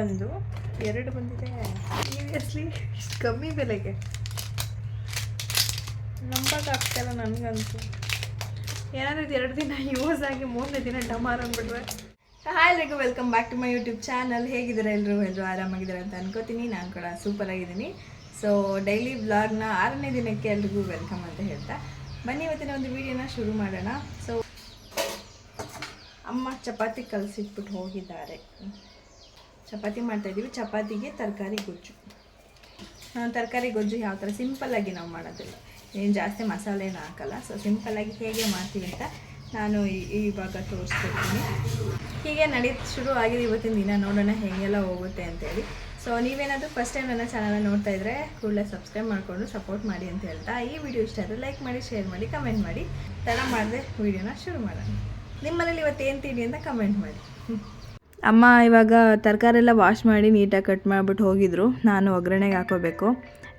ಒಂದು, ಎರಡು ಬಂದಿದೆ. ಸೀರಿಯಸ್ಲಿ ಇಷ್ಟು ಕಮ್ಮಿ ಬೆಲೆಗೆ? ನಂಬಕ್ಕಾಗ್ತಾಯಿಲ್ಲ ನನಗಂತೂ. ಏನಾದರೂ ಇದು ಎರಡು ದಿನ ಯೂಸ್ ಆಗಿ ಮೂರನೇ ದಿನ ಡಮಾರ್ ಅಂದ್ಬಿಟ್ರೆ ಹಾಯ್ ಎಲ್ರಿಗೂ welcome back to my YouTube channel ಹೇಗಿದ್ದಾರೆ ಎಲ್ಲರೂ? ಎಲ್ಲರೂ ಆರಾಮಾಗಿದ್ದಾರೆ ಅಂತ ಅನ್ಕೋತೀನಿ. ನಾನು ಕೂಡ ಸೂಪರ್ ಆಗಿದ್ದೀನಿ. ಸೊ ಡೈಲಿ ಬ್ಲಾಗ್ನ ಆರನೇ ದಿನಕ್ಕೆ ಎಲ್ರಿಗೂ ವೆಲ್ಕಮ್ ಅಂತ ಹೇಳ್ತಾ. ಬನ್ನಿ, ಇವತ್ತಿನ ಒಂದು ವಿಡಿಯೋನ ಶುರು ಮಾಡೋಣ. ಸೊ ಅಮ್ಮ ಚಪಾತಿ ಕಲಸಿಟ್ಬಿಟ್ಟು ಹೋಗಿದ್ದಾರೆ. ಚಪಾತಿ ಮಾಡ್ತಾಯಿದ್ದೀವಿ ಚಪಾತಿಗೆ ತರಕಾರಿ ಗೊಜ್ಜು. ತರಕಾರಿ ಗೊಜ್ಜು ಯಾವ ಥರ ಸಿಂಪಲ್ಲಾಗಿ ನಾವು ಮಾಡೋದಿಲ್ಲ. ಏನು ಜಾಸ್ತಿ ಮಸಾಲೆನೂ ಹಾಕಲ್ಲ. ಸೊ ಸಿಂಪಲ್ಲಾಗಿ ಹೇಗೆ ಮಾಡ್ತೀವಿ ಅಂತ ನಾನು ಇವಾಗ ತೋರಿಸ್ಕೊಡ್ತೀನಿ. ಹೀಗೆ ನಡೆಯುತ್ತೆ ಶುರು ಆಗಿದೆ ಇವತ್ತಿನ ದಿನ. ನೋಡೋಣ ಹೇಗೆಲ್ಲ ಹೋಗುತ್ತೆ ಅಂತೇಳಿ ಸೊ ನೀವೇನಾದರೂ ಫಸ್ಟ್ ಟೈಮ್ ನನ್ನ ಚಾನಲ್ ನೋಡ್ತಾ ಇದ್ರೆ ಕೂಡಲೇ ಸಬ್ಸ್ಕ್ರೈಬ್ ಮಾಡಿಕೊಂಡು ಸಪೋರ್ಟ್ ಮಾಡಿ ಅಂತ ಹೇಳ್ತಾ, ಈ ವಿಡಿಯೋ ಇಷ್ಟ ಆದರೆ ಲೈಕ್ ಮಾಡಿ ಶೇರ್ ಮಾಡಿ ಕಮೆಂಟ್ ಮಾಡಿ. ತಡ ಮಾಡಿದೆ ವಿಡಿಯೋನ ಶುರು ಮಾಡೋಣ. ನಿಮ್ಮನೇಲಿ ಇವತ್ತು ಏನು ತಿಂಡಿ ಅಂತ ಕಮೆಂಟ್ ಮಾಡಿ. ಅಮ್ಮ ಇವಾಗ ತರಕಾರಿ ಎಲ್ಲ ವಾಶ್ ಮಾಡಿ ನೀಟಾಗಿ ಕಟ್ ಮಾಡಿಬಿಟ್ಟು ಹೋಗಿದ್ರು. ನಾನು ಒಗ್ಗರಣೆಗೆ ಹಾಕೋಬೇಕು.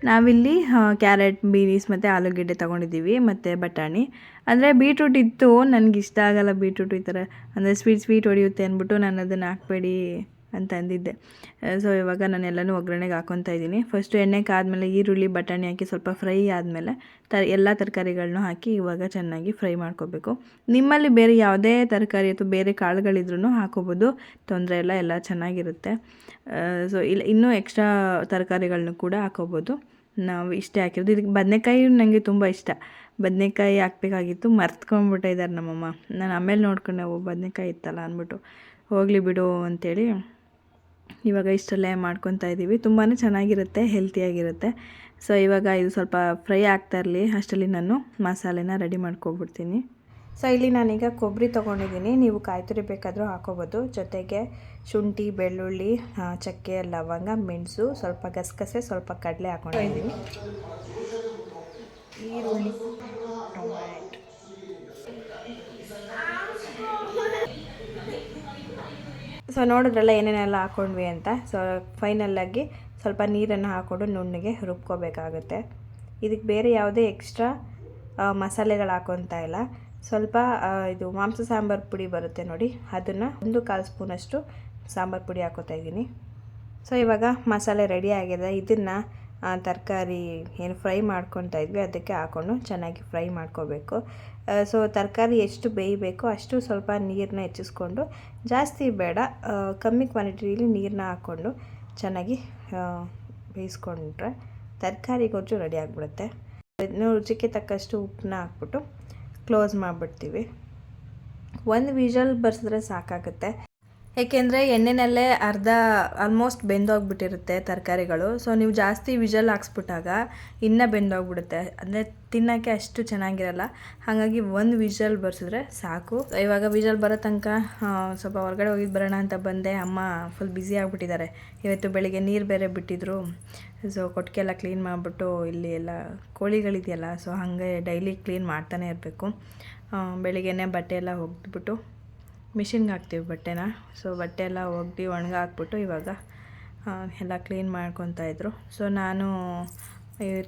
ನಾವಿಲ್ಲಿ ಕ್ಯಾರೆಟ್ ಬೀನೀಸ್ ಮತ್ತು ಆಲೂಗೆಡ್ಡೆ ತೊಗೊಂಡಿದ್ದೀವಿ, ಮತ್ತು ಬಟಾಣಿ. ಅಂದರೆ ಬೀಟ್ರೂಟ್ ಇತ್ತು ನನಗೆ ಇಷ್ಟ ಆಗಲ್ಲ ಬೀಟ್ರೂಟ್ ಈ ಥರ ಅಂದರೆ ಸ್ವೀಟ್ ಸ್ವೀಟ್ ಹೊಡೆಯುತ್ತೆ ಅಂದ್ಬಿಟ್ಟು ನಾನು ಅದನ್ನು ಹಾಕ್ಬೇಡಿ ಅಂತ ಅಂದಿದ್ದೆ. ಸೊ ಇವಾಗ ನಾನು ಎಲ್ಲನೂ ಒಗ್ಗರಣೆಗೆ ಹಾಕೊತಾ ಇದ್ದೀನಿ. ಫಸ್ಟು ಎಣ್ಣೆ ಕಾದ್ಮೇಲೆ ಈರುಳ್ಳಿ, ಬಟಾಣಿ ಹಾಕಿ ಸ್ವಲ್ಪ ಫ್ರೈ ಆದಮೇಲೆ ತ, ಎಲ್ಲ ತರಕಾರಿಗಳನ್ನೂ ಹಾಕಿ ಇವಾಗ ಚೆನ್ನಾಗಿ ಫ್ರೈ ಮಾಡ್ಕೋಬೇಕು. ನಿಮ್ಮಲ್ಲಿ ಬೇರೆ ಯಾವುದೇ ತರಕಾರಿ ಅಥವಾ ಬೇರೆ ಕಾಳುಗಳಿದ್ರೂ ಹಾಕೋಬೋದು. ತೊಂದರೆ ಇಲ್ಲ, ಎಲ್ಲ ಚೆನ್ನಾಗಿರುತ್ತೆ. ಸೊ ಇಲ್ಲ ಇನ್ನೂ ಎಕ್ಸ್ಟ್ರಾ ತರಕಾರಿಗಳನ್ನೂ ಕೂಡ ಹಾಕೋಬೋದು. ನಾವು ಇಷ್ಟೇ ಹಾಕಿರೋದು. ಇದಕ್ಕೆ ಬದನೆಕಾಯಿ ನನಗೆ ತುಂಬ ಇಷ್ಟ. ಬದನೆಕಾಯಿ ಹಾಕ್ಬೇಕಾಗಿತ್ತು, ಮರ್ತ್ಕೊಂಡ್ಬಿಟ್ಟಿದ್ದಾರೆ ನಮ್ಮಮ್ಮ. ನಾನು ಆಮೇಲೆ ನೋಡ್ಕೊಂಡೆ, ಓ, ಬದನೆಕಾಯಿ ಇತ್ತಲ್ಲ ಅಂದ್ಬಿಟ್ಟು. ಹೋಗಲಿ ಬಿಡು ಅಂತೇಳಿ ಇವಾಗ ಇಷ್ಟಲ್ಲೇ ಮಾಡ್ಕೊತಾ ಇದ್ದೀವಿ. ತುಂಬಾ ಚೆನ್ನಾಗಿರುತ್ತೆ ಹೆಲ್ತಿಯಾಗಿರುತ್ತೆ ಸೊ ಇವಾಗ ಇದು ಸ್ವಲ್ಪ ಫ್ರೈ ಆಗ್ತಾ ಇರಲಿ. ಅಷ್ಟರಲ್ಲಿ ನಾನು ಮಸಾಲೆನ ರೆಡಿ ಮಾಡ್ಕೊಬಿಡ್ತೀನಿ. ಸೊ ಇಲ್ಲಿ ನಾನೀಗ ಕೊಬ್ಬರಿ ತೊಗೊಂಡಿದ್ದೀನಿ. ನೀವು ಕಾಯಿ ತುರಿ ಬೇಕಾದರೂ ಹಾಕೋಬೋದು. ಜೊತೆಗೆ ಶುಂಠಿ, ಬೆಳ್ಳುಳ್ಳಿ ಚಕ್ಕೆ, ಲವಂಗ, ಮೆಣಸು, ಸ್ವಲ್ಪ ಗಸಗಸೆ, ಸ್ವಲ್ಪ ಕಡಲೆ ಹಾಕೊಂಡಿದ್ದೀನಿ. ಈರುಳ್ಳಿ. ಸೊ ನೋಡಿದ್ರಲ್ಲ ಏನೇನೆಲ್ಲ ಹಾಕ್ಕೊಂಡ್ವಿ ಅಂತ. ಸೊ ಫೈನಲ್ಲಾಗಿ ಸ್ವಲ್ಪ ನೀರನ್ನು ಹಾಕ್ಕೊಂಡು ನುಣ್ಣಿಗೆ ರುಬ್ಕೋಬೇಕಾಗುತ್ತೆ. ಇದಕ್ಕೆ ಬೇರೆ ಯಾವುದೇ ಎಕ್ಸ್ಟ್ರಾ ಮಸಾಲೆಗಳು ಹಾಕೊತಾ ಇಲ್ಲ. ಸ್ವಲ್ಪ ಇದು ಮಾಂಸ ಸಾಂಬಾರು ಪುಡಿ ಬರುತ್ತೆ ನೋಡಿ. ಅದನ್ನು ಒಂದು ಕಾಲು ಸ್ಪೂನಷ್ಟು ಸಾಂಬಾರು ಪುಡಿ ಹಾಕೋತಾ ಇದ್ದೀನಿ. ಸೊ ಇವಾಗ ಮಸಾಲೆ ರೆಡಿ ಆಗಿದೆ. ಇದನ್ನು ತರಕಾರಿ ಏನು ಫ್ರೈ ಮಾಡ್ಕೊತಾ ಇದ್ವಿ, ಅದಕ್ಕೆ ಹಾಕ್ಕೊಂಡು ಚೆನ್ನಾಗಿ ಫ್ರೈ ಮಾಡ್ಕೋಬೇಕು. ಸೊ ತರಕಾರಿ ಎಷ್ಟು ಬೇಯಬೇಕೋ ಅಷ್ಟು ಸ್ವಲ್ಪ ನೀರನ್ನ ಹೆಚ್ಚಿಸ್ಕೊಂಡು, ಜಾಸ್ತಿ ಬೇಡ ಕಮ್ಮಿ ಕ್ವಾಂಟಿಟಿಲಿ ನೀರನ್ನ ಹಾಕ್ಕೊಂಡು ಚೆನ್ನಾಗಿ ಬೇಯಿಸ್ಕೊಂಡ್ರೆ ತರಕಾರಿ ಗೊಜ್ಜು ರೆಡಿ ಆಗಿಬಿಡುತ್ತೆ. ರುಚಿಗೆ ತಕ್ಕಷ್ಟು ಉಪ್ಪನ್ನ ಹಾಕ್ಬಿಟ್ಟು ಕ್ಲೋಸ್ ಮಾಡಿಬಿಡ್ತೀವಿ. ಒಂದು ವಿಷಲ್ ಬರ್ಸಿದ್ರೆ ಸಾಕಾಗುತ್ತೆ. ಏಕೆಂದರೆ ಎಣ್ಣೆನಲ್ಲೇ ಅರ್ಧ ಆಲ್ಮೋಸ್ಟ್ ಬೆಂದೋಗ್ಬಿಟ್ಟಿರುತ್ತೆ ತರಕಾರಿಗಳು. ಸೊ ನೀವು ಜಾಸ್ತಿ ವಿಜಲ್ ಹಾಕ್ಸ್ಬಿಟ್ಟಾಗ ಇನ್ನೂ ಬೆಂದೋಗ್ಬಿಡುತ್ತೆ. ಅಂದರೆ ತಿನ್ನೋಕ್ಕೆ ಅಷ್ಟು ಚೆನ್ನಾಗಿರಲ್ಲ. ಹಾಗಾಗಿ ಒಂದು ವಿಜಲ್ ಬರ್ಸಿದ್ರೆ ಸಾಕು. ಇವಾಗ ವಿಜಲ್ ಬರೋ ತನಕ ಸ್ವಲ್ಪ ಹೊರಗಡೆ ಹೋಗಿದ್ದು ಬರೋಣ ಅಂತ ಬಂದೆ. ಅಮ್ಮ ಫುಲ್ ಬ್ಯುಸಿ ಆಗಿಬಿಟ್ಟಿದ್ದಾರೆ. ಇವತ್ತು ಬೆಳಿಗ್ಗೆ ನೀರು ಬೇರೆ ಬಿಟ್ಟಿದ್ರು. ಸೊ ಕೊಟ್ಟಿಗೆ ಎಲ್ಲ ಕ್ಲೀನ್ ಮಾಡಿಬಿಟ್ಟು ಇಲ್ಲಿ ಎಲ್ಲ ಕೋಳಿಗಳಿದೆಯಲ್ಲ ಸೊ ಹಾಗೆ ಡೈಲಿ ಕ್ಲೀನ್ ಮಾಡ್ತಾನೆ ಇರಬೇಕು. ಬೆಳಿಗ್ಗೆನೇ ಬಟ್ಟೆ ಎಲ್ಲ ಒಗ್ದ್ಬಿಟ್ಟು ಮಿಷಿನ್ಗೆ ಹಾಕ್ತೀವಿ ಬಟ್ಟೆನ. ಸೊ ಬಟ್ಟೆ ಎಲ್ಲ ಒಗ್ದು ಒಣಗ ಹಾಕ್ಬಿಟ್ಟು ಇವಾಗ ಎಲ್ಲ ಕ್ಲೀನ್ ಮಾಡ್ಕೊತಾ ಇದ್ದರು ಸೊ ನಾನು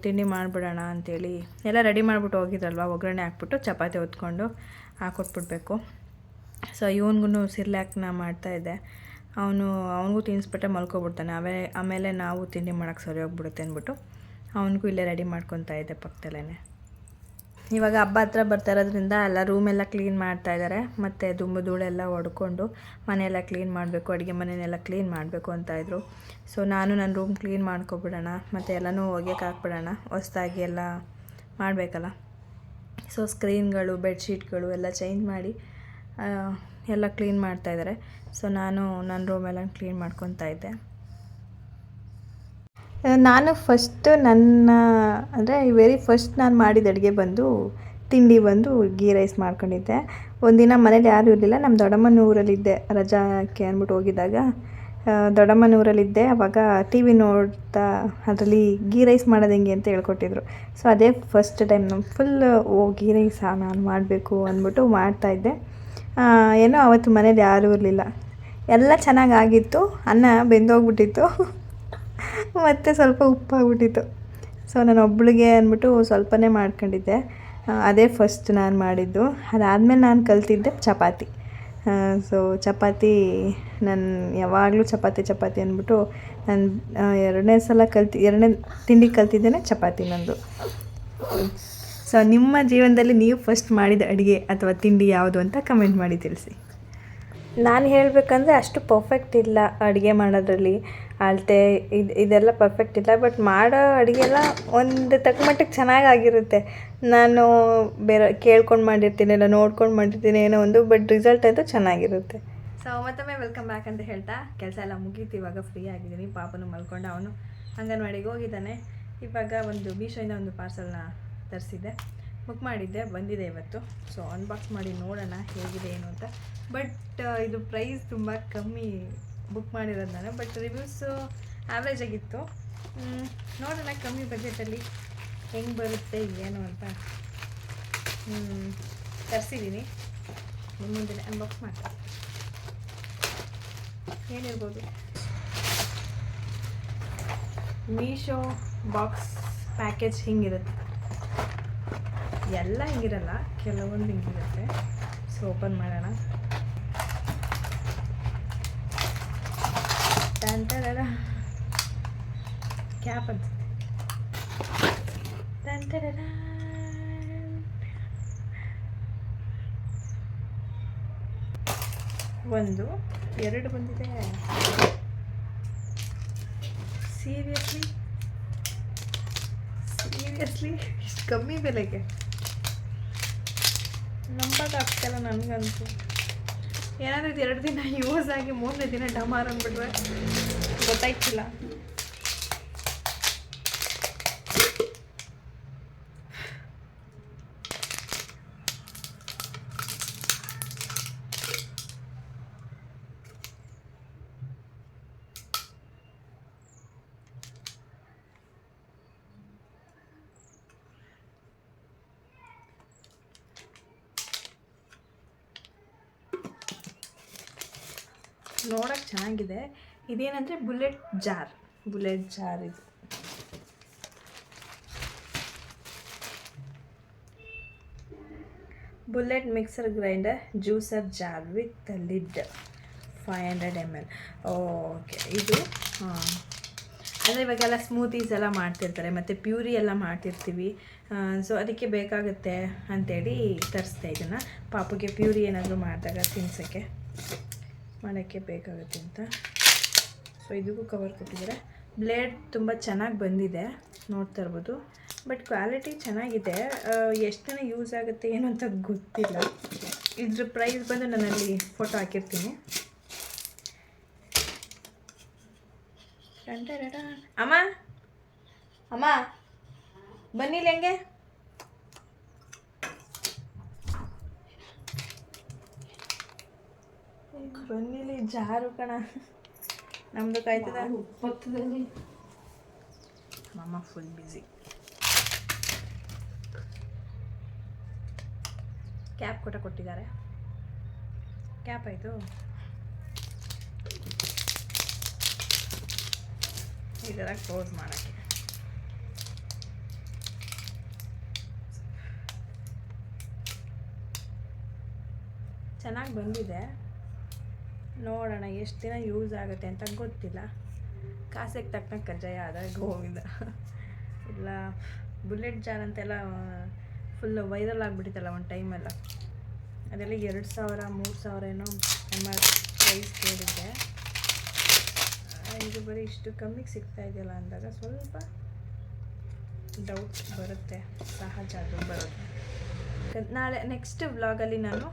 ತಿಂಡಿ ಮಾಡಿಬಿಡೋಣ ಅಂಥೇಳಿ ಎಲ್ಲ ರೆಡಿ ಮಾಡಿಬಿಟ್ಟು ಹೋಗಿದ್ರಲ್ವ, ಒಗ್ಗರಣೆ ಹಾಕ್ಬಿಟ್ಟು ಚಪಾತಿ ಹೊತ್ಕೊಂಡು ಹಾಕೊಟ್ಬಿಡ್ಬೇಕು. ಸೊ ಇವನಿಗೂ ಸಿರ್ಲ್ಯಾಕ್ನ ಮಾಡ್ತಾಯಿದ್ದೆ ಅವನು, ಅವನಿಗೂ ತಿನ್ನಿಸ್ಬಿಟ್ಟೆ ಮಲ್ಕೊಬಿಡ್ತಾನೆ. ಅವೇ, ಆಮೇಲೆ ನಾವು ತಿಂಡಿ ಮಾಡೋಕ್ಕೆ ಸರಿ ಹೋಗ್ಬಿಡುತ್ತೆ ಅಂದ್ಬಿಟ್ಟು ಅವನಿಗೂ ಇಲ್ಲೇ ರೆಡಿ ಮಾಡ್ಕೊತಾ ಇದ್ದೆ ಪಕ್ಕದಲ್ಲೇ ಇವಾಗ ಹಬ್ಬ ಹತ್ರ ಬರ್ತಾ ಇರೋದ್ರಿಂದ ಎಲ್ಲ ರೂಮೆಲ್ಲ ಕ್ಲೀನ್ ಮಾಡ್ತಾ ಇದ್ದಾರೆ ಮತ್ತು ದುಂಬು ಧೂಳೆಲ್ಲ ಹೊಡ್ಕೊಂಡು ಮನೆಯೆಲ್ಲ ಕ್ಲೀನ್ ಮಾಡಬೇಕು, ಅಡುಗೆ ಮನೆಯೆಲ್ಲ ಕ್ಲೀನ್ ಮಾಡಬೇಕು ಅಂತ ಇದ್ದರು ಸೊ ನಾನು ನನ್ನ ರೂಮ್ ಕ್ಲೀನ್ ಮಾಡ್ಕೊಬಿಡೋಣ, ಮತ್ತು ಎಲ್ಲನೂ ಒಗೆಯಕ್ಕೆ ಹಾಕ್ಬಿಡೋಣ, ಹೊಸ್ದಾಗಿ ಎಲ್ಲ ಮಾಡಬೇಕಲ್ಲ. ಸೊ ಸ್ಕ್ರೀನ್ಗಳು ಬೆಡ್ಶೀಟ್ಗಳು ಎಲ್ಲ ಚೇಂಜ್ ಮಾಡಿ ಎಲ್ಲ ಕ್ಲೀನ್ ಮಾಡ್ತಾ ಇದ್ದಾರೆ ಸೊ ನಾನು ನನ್ನ ರೂಮೆಲ್ಲ ಕ್ಲೀನ್ ಮಾಡ್ಕೊತಾ ಇದ್ದೆ. ನಾನು ಫಸ್ಟ್ ನನ್ನ, ಅಂದರೆ ವೆರಿ ಫಸ್ಟ್ ನಾನು ಮಾಡಿದ ಅಡುಗೆ ಬಂದು, ತಿಂಡಿ ಬಂದು ಗೀ ರೈಸ್ ಮಾಡ್ಕೊಂಡಿದ್ದೆ. ಒಂದಿನ ಮನೇಲಿ ಯಾರೂ ಇರಲಿಲ್ಲ. ನಮ್ಮ ದೊಡ್ಡಮ್ಮನ ಊರಲ್ಲಿದ್ದೆ ರಜಾಕ್ಕೆ ಅಂದ್ಬಿಟ್ಟು ಹೋಗಿದ್ದಾಗ. ದೊಡ್ಡಮ್ಮನ ಊರಲ್ಲಿದ್ದೆ ಆವಾಗ ಟಿ ವಿ ನೋಡ್ತಾ ಅದರಲ್ಲಿ ಗೀ ರೈಸ್ ಮಾಡೋದು ಹೆಂಗೆ ಅಂತ ಹೇಳ್ಕೊಟ್ಟಿದ್ರು. ಸೊ ಅದೇ ಫಸ್ಟ್ ಟೈಮ್ ನಮ್ಮ ಫುಲ್ ಓ ಗೀ ರೈಸಾ ನಾನು ಮಾಡಬೇಕು ಅಂದ್ಬಿಟ್ಟು ಮಾಡ್ತಾಯಿದ್ದೆ ಏನೋ ಅವತ್ತು ಮನೇಲಿ ಯಾರೂ ಇರಲಿಲ್ಲ. ಎಲ್ಲ ಚೆನ್ನಾಗಾಗಿತ್ತು ಅನ್ನ ಬೆಂದೋಗ್ಬಿಟ್ಟಿತ್ತು. ಮತ್ತು ಸ್ವಲ್ಪ ಉಪ್ಪಾಗ್ಬಿಟ್ಟಿತ್ತು. ಸೊ ನಾನು ಒಬ್ಳಿಗೆ ಅಂದ್ಬಿಟ್ಟು ಸ್ವಲ್ಪನೇ ಮಾಡ್ಕೊಂಡಿದ್ದೆ. ಅದೇ ಫಸ್ಟ್ ನಾನು ಮಾಡಿದ್ದು. ಅದಾದಮೇಲೆ ನಾನು ಕಲ್ತಿದ್ದೆ ಚಪಾತಿ. ಸೊ ಚಪಾತಿ ನಾನು ಯಾವಾಗಲೂ ಚಪಾತಿ ಚಪಾತಿ ಅಂದ್ಬಿಟ್ಟು ನಾನು ಎರಡನೇ ಸಲ ಕಲ್ತಿ, ಎರಡನೇ ತಿಂಡಿ ಕಲ್ತಿದ್ದೇನೆ ಚಪಾತಿ ನಂದು. ಸೊ ನಿಮ್ಮ ಜೀವನದಲ್ಲಿ ನೀವು ಫಸ್ಟ್ ಮಾಡಿದ ಅಡುಗೆ ಅಥವಾ ತಿಂಡಿ ಯಾವುದು ಅಂತ ಕಮೆಂಟ್ ಮಾಡಿ ತಿಳಿಸಿ. ನಾನು ಹೇಳಬೇಕಂದ್ರೆ ಅಷ್ಟು ಪರ್ಫೆಕ್ಟ್ ಇಲ್ಲ ಅಡುಗೆ ಮಾಡೋದ್ರಲ್ಲಿ. ಅಳತೆ ಇದು, ಇದೆಲ್ಲ ಪರ್ಫೆಕ್ಟ್ ಇಲ್ಲ ಬಟ್ ಮಾಡೋ ಅಡುಗೆ ಎಲ್ಲ ಒಂದು ತಕ್ಕ ಚೆನ್ನಾಗಾಗಿರುತ್ತೆ ನಾನು ಬೇರೆ ಕೇಳ್ಕೊಂಡು ಮಾಡಿರ್ತೀನಿ, ಇಲ್ಲ ನೋಡ್ಕೊಂಡು ಮಾಡಿರ್ತೀನಿ, ಏನೋ ಒಂದು ಬಟ್ ರಿಸಲ್ಟ್ ಅಂತೂ ಚೆನ್ನಾಗಿರುತ್ತೆ. ಸೊ ಮತ್ತೊಮ್ಮೆ ವೆಲ್ಕಮ್ ಬ್ಯಾಕ್ ಅಂತ ಹೇಳ್ತಾ, ಕೆಲಸ ಎಲ್ಲ ಮುಗೀತು, ಇವಾಗ ಫ್ರೀ ಆಗಿದ್ದೀನಿ, ಪಾಪನು ಮಲ್ಕೊಂಡು ಅವನು, ಅಂಗನವಾಡಿಗೆ ಹೋಗಿದ್ದಾನೆ. ಇವಾಗ ಒಂದು ಮೀಶೋಯಿಂದ ಒಂದು ಪಾರ್ಸಲ್ನ ತರಿಸಿದ್ದೆ. ಬುಕ್ ಮಾಡಿದ್ದೆ, ಬಂದಿದೆ ಇವತ್ತು. ಸೊ ಅನ್ಬಾಕ್ಸ್ ಮಾಡಿ ನೋಡೋಣ ಹೇಗಿದೆ, ಏನು ಅಂತ. ಬಟ್ ಇದು ಪ್ರೈಸ್ ತುಂಬ ಕಮ್ಮಿ ಬುಕ್ ಮಾಡಿರೋದು ನಾನು. ಬಟ್ ರಿವ್ಯೂಸು ಆ್ಯಾವ್ರೇಜ್ ಆಗಿತ್ತು. ನೋಡೋಣ ಕಮ್ಮಿ ಬಜೆಟಲ್ಲಿ ಹೆಂಗೆ ಬರುತ್ತೆ, ಏನು ಅಂತ. ತರಿಸಿದ್ದೀನಿ ಮುಂದೆ ಅನ್ಬಾಕ್ಸ್ ಮಾಡ್ತೀನಿ. ಏನಿರ್ಬೋದು ಮೀಶೋ ಬಾಕ್ಸ್ ಪ್ಯಾಕೇಜ್ ಹಿಂಗಿರುತ್ತೆ? ಎಲ್ಲ ಹಿಂಗಿರಲ್ಲ, ಕೆಲವೊಂದು ಹಿಂಗಿರುತ್ತೆ. ಸೊ ಓಪನ್ ಮಾಡೋಣ. ಕ್ಯಾಪ್ ಟಡಡ. ಒಂದು, ಎರಡು ಬಂದಿದೆ. ಸೀರಿಯಸ್ಲಿ ಸೀರಿಯಸ್ಲಿ ಇಷ್ಟು ಕಮ್ಮಿ ಬೆಲೆಗೆ. ನಂಬೋಕ್ಕಾಗ್ತಿಲ್ಲ ನನಗಂತೂ. ಏನಾದರೂ ಇದು ಎರಡು ದಿನ ಯೂಸ್ ಆಗಿ ಮೂರನೇ ದಿನ ಡಮಾರ್ ಅಂದ್ಬಿಟ್ರೆ ಗೊತ್ತಾಯ್ತಿಲ್ಲ. ನೋಡೋಕ್ಕೆ ಚೆನ್ನಾಗಿದೆ. ಇದೇನಂದರೆ ಬುಲೆಟ್ ಜಾರ್. ಬುಲೆಟ್ ಜಾರ್ ಇದು. Bullet mixer grinder, juicer jar with lid five hundred M L. Okay, ಇದು ಅಂದರೆ ಇವಾಗೆಲ್ಲ ಸ್ಮೂತೀಸ್ ಎಲ್ಲ ಮಾಡ್ತಿರ್ತಾರೆ, ಮತ್ತು ಪ್ಯೂರಿ ಎಲ್ಲ ಮಾಡ್ತಿರ್ತೀವಿ. ಸೊ ಅದಕ್ಕೆ ಬೇಕಾಗುತ್ತೆ ಅಂತೇಳಿ ತರಿಸ್ದೆ ಇದನ್ನು ಪಾಪುಗೆ ಪ್ಯೂರಿ ಏನಾದರೂ ಮಾಡಿದಾಗ ತಿನ್ಸೋಕ್ಕೆ. ಮಾಡೋಕ್ಕೆ ಬೇಕಾಗುತ್ತೆ ಅಂತ. ಸೊ ಇದಕ್ಕೂ ಕವರ್ ಕೊಟ್ಟಿದ್ದಾರೆ. ಬ್ಲೇಡ್ ತುಂಬ ಚೆನ್ನಾಗಿ ಬಂದಿದೆ. ನೋಡ್ತಾ ಇರ್ಬೋದು. ಬಟ್ ಕ್ವಾಲಿಟಿ ಚೆನ್ನಾಗಿದೆ. ಎಷ್ಟು ದಿನ ಯೂಸ್ ಆಗುತ್ತೆ ಏನು ಅಂತ ಗೊತ್ತಿಲ್ಲ. ಇದ್ರ ಪ್ರೈಸ್ ಬಂದು ನಾನಲ್ಲಿ ಫೋಟೋ ಹಾಕಿರ್ತೀನಿ. ಅಮ್ಮ? ಅಮ್ಮ? ಬನ್ನಿಲ್ಲ ಹೆಂಗೆ? ಬನ್ನಿಲಿ ಜಾರು ಕಣ. ನಮ್ದು ಕಾಯ್ತದ? ಮಮ್ಮ ಫುಲ್ ಬ್ಯುಸಿ ಕ್ಯಾಪ್ ಕೂಡ ಕೊಟ್ಟಿದ್ದಾರೆ. ಕ್ಯಾಪ್ ಆಯಿತು? ಥರ ಕ್ಲೋಸ್ ಮಾಡೋಕ್ಕೆ. ಚೆನ್ನಾಗಿ ಬಂದಿದೆ. ನೋಡೋಣ, ಎಷ್ಟು ದಿನ ಯೂಸ್ ಆಗುತ್ತೆ ಅಂತ ಗೊತ್ತಿಲ್ಲ. ಕಾಸಿಗೆ ತಕ್ಕಂಗೆ ಕಜ್ಜಾಯ ಆದಾಗ ಗೋವಿಂದ. ಇಲ್ಲ, ಬುಲೆಟ್ ಜಾರ್ ಅಂತೆಲ್ಲ ಫುಲ್ ವೈರಲ್ ಆಗಿಬಿಟ್ಟಿತ್ತಲ್ಲ ಒಂದು ಟೈಮೆಲ್ಲ ಅದೆಲ್ಲ ಎರಡು ಸಾವಿರ, ಮೂರು ಸಾವಿರ ಏನೋ ಆರ್ ಪ್ರೈಸ್ ಕೇಳಿದ್ದೆ. ಇದು ಬರೀ ಇಷ್ಟು ಕಮ್ಮಿಗೆ ಸಿಗ್ತಾ ಇದೆಯಲ್ಲ ಅಂದಾಗ ಸ್ವಲ್ಪ ಡೌಟ್ ಬರುತ್ತೆ, ಸಹಜ ಅದು ಬರುತ್ತೆ ನಾಳೆ ನೆಕ್ಸ್ಟ್ ವ್ಲಾಗಲ್ಲಿ ನಾನು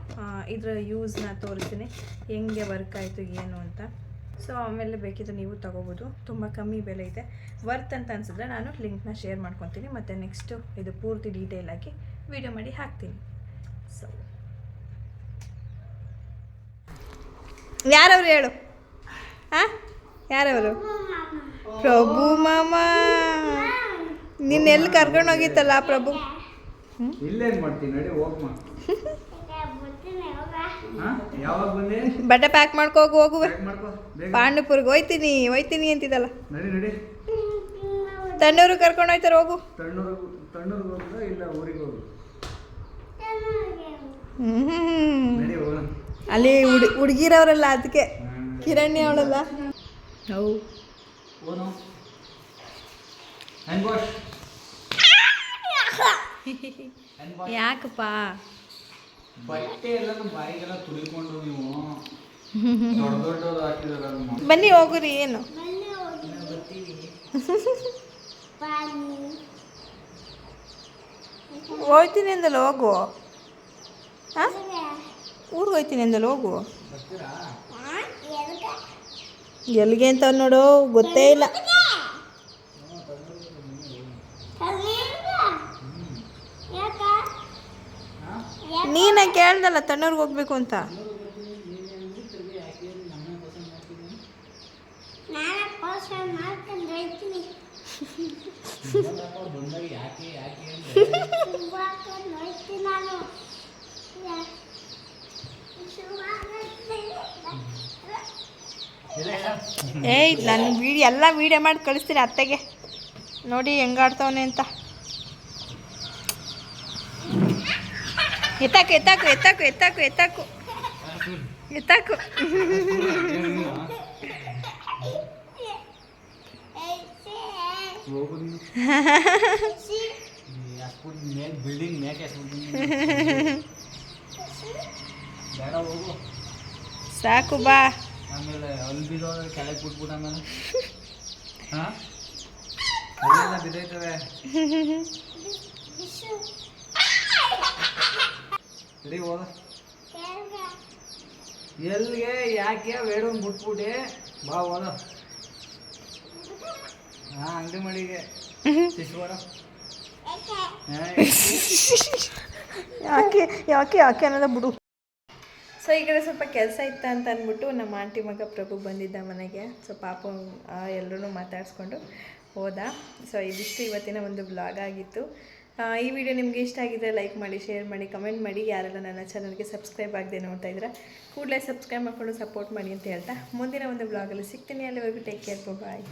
ಇದರ ಯೂಸ್ನ ತೋರಿಸ್ತೀನಿ. ಹೆಂಗೆ ವರ್ಕ್ ಆಯಿತು, ಏನು ಅಂತ. ಸೊ ಆಮೇಲೆ ಬೇಕಿದ್ರೆ ನೀವು ತಗೋಬೋದು. ತುಂಬ ಕಮ್ಮಿ ಬೆಲೆ ಇದೆ. ವರ್ತ್ ಅಂತ ಅನಿಸಿದ್ರೆ ನಾನು ಲಿಂಕ್ನ ಶೇರ್ ಮಾಡ್ಕೊತೀನಿ. ಮತ್ತು ನೆಕ್ಸ್ಟು ಇದು ಪೂರ್ತಿ ಡೀಟೇಲ್ ಆಗಿ ವಿಡಿಯೋ ಮಾಡಿ ಹಾಕ್ತೀನಿ. ಸೊ ಯಾರವರು ಹೇಳು? ಹಾಂ ಯಾರವರು? ಪ್ರಭು ಮಾಮ. ನಿನ್ನೆಲ್ಲಿ ಕರ್ಕೊಂಡೋಗಿತ್ತಲ್ಲ ಪ್ರಭು? ಇಲ್ಲೇನ್ ಮಾಡ್ತೀನಿ? ನಡಿ ಹೋಗ್ಮ ಹಾ? ಯಾವಾಗ ಬಂದೆ? ಬಟ್ಟೆ ಪ್ಯಾಕ್ ಮಾಡ್ಕೋ ಹೋಗುವ ಪಾಂಡುಪುರ್ಗೆ ಹೋಯ್ತೀನಿ ಹೋಯ್ತೀನಿ ಅಂತಿದ್ದಲ್ಲ. ನಡಿ ನಡಿ. ತಣ್ಣೂರು ಕರ್ಕೊಂಡು ಹೋಯ್ತಾರೆ ಹೋಗು. ತಣ್ಣೂರು ತಣ್ಣೂರ್ಗೆ ಹೋಗುದ ಇಲ್ಲ ಊರಿಗೆ ಹೋಗು ಹ್ಮ್ ನಡಿ ಅಲ್ಲಿ ಹುಡ್ ಹುಡುಗಿರವರಲ್ಲ ಅದಕ್ಕೆ ಕಿರಣಿ ಅವಳಲ್ಲ. ಹೌ ಓನು ಹ್ಯಾಂಡ್ ವಾಶ್ ಹ್ಯಾಂಡ್ ವಾಶ್ ಯಾಕಪ್ಪ? ಬಟ್ಟೆ ಎಲ್ಲ ನಮ್ಮ ಬಾಯಿಗೆಲ್ಲ ತುಳಿಕೊಂಡ್ರು ನೀವು ದೊಡ್ಡ ದೊಡ್ಡದು ಹಾಕಿದಾರೆ ಬನ್ನಿ ಹೋಗುರಿ ಏನು? ಹೋಯ್ತೀನಿ ಅಂದಲ್ಲ ಹೋಗು. ಹಾಂ ಊರಿಗೆ ಹೋಗ್ತೀನಿ ಅಂದಲ್ಲ ಹೋಗು. ಎಲ್ಲಿಗೆ ಅಂತ ನೋಡು ಗೊತ್ತೇ ಇಲ್ಲ. ನೀನೇ ಕೇಳ್ದಲ್ಲ ತಣ್ಣೂರ್ಗೆ ಹೋಗ್ಬೇಕು ಅಂತ. ಏಯ್ ನಾನು ವೀಡಿಯೋ ಎಲ್ಲ ವೀಡಿಯೋ ಮಾಡಿ ಕಳಿಸ್ತೀನಿ ಅತ್ತೆಗೆ. ನೋಡಿ ಹೆಂಗಾಡ್ತವನೆ ಅಂತ. ಎತ್ತಾಕು ಎತ್ತಾಕು ಎತ್ತಾಕು ಎತ್ತಾಕು ಎತ್ತಾಕು ಎತ್ತಾಕು ಬಿಲ್ಡಿಂಗ್ ಬೇಡ ಸಾಕು ಬಾ. ಆಮೇಲೆ ಅಲ್ಲಿ ಬಿದ್ದೋದ್ರೆ ಕೆಳಗೆ ಬಿಟ್ಬಿಟ್ಟು ಆಮೇಲೆ ಹಾಂ ಬಿದ್ದೈತವೆ ಸರಿ ಹೋದ? ಎಲ್ಲಿಗೆ? ಯಾಕೆ? ಬೇಡೊಂದು ಮುಟ್ಬಿಟ್ಟಿ ಬಾ ಹೋದ. ಹಾ ಅಂಗಡಿ ಮಳಿಗೆ. ಶಿಶುವಾರ. ಯಾಕೆ? ಯಾಕೆ? ಯಾಕೆ ಅನ್ನೋದ ಬಿಡು. ಸೊ ಈ ಕಡೆ ಸ್ವಲ್ಪ ಕೆಲಸ ಇತ್ತ ಅಂತ ಅಂದ್ಬಿಟ್ಟು ನಮ್ಮ ಆಂಟಿ ಮಗ ಪ್ರಭು ಬಂದಿದ್ದ ಮನೆಗೆ. ಸೊ ಪಾಪ ಎಲ್ಲರೂ ಮಾತಾಡಿಸ್ಕೊಂಡು ಹೋದ. ಸೊ ಇದಿಷ್ಟು ಇವತ್ತಿನ ಒಂದು ಬ್ಲಾಗ್ ಆಗಿತ್ತು. ಈ ವಿಡಿಯೋ ನಿಮಗೆ ಇಷ್ಟ ಆಗಿದ್ರೆ ಲೈಕ್ ಮಾಡಿ ಶೇರ್ ಮಾಡಿ ಕಮೆಂಟ್ ಮಾಡಿ. ಯಾರೆಲ್ಲ ನನ್ನ ಚಾನಲ್ಗೆ ಸಬ್ಸ್ಕ್ರೈಬ್ ಆಗದೆ ನೋಡ್ತಾ ಇದ್ರೆ ಕೂಡಲೇ ಸಬ್ಸ್ಕ್ರೈಬ್ ಮಾಡಿಕೊಂಡು ಸಪೋರ್ಟ್ ಮಾಡಿ ಅಂತ ಹೇಳ್ತಾ. ಮುಂದಿನ ಒಂದು ಬ್ಲಾಗಲ್ಲಿ ಸಿಗ್ತೀನಿ. ಅಲ್ಲಿವರೆಗೂ ಟೇಕ್ ಕೇರ್ ಬಾಯ್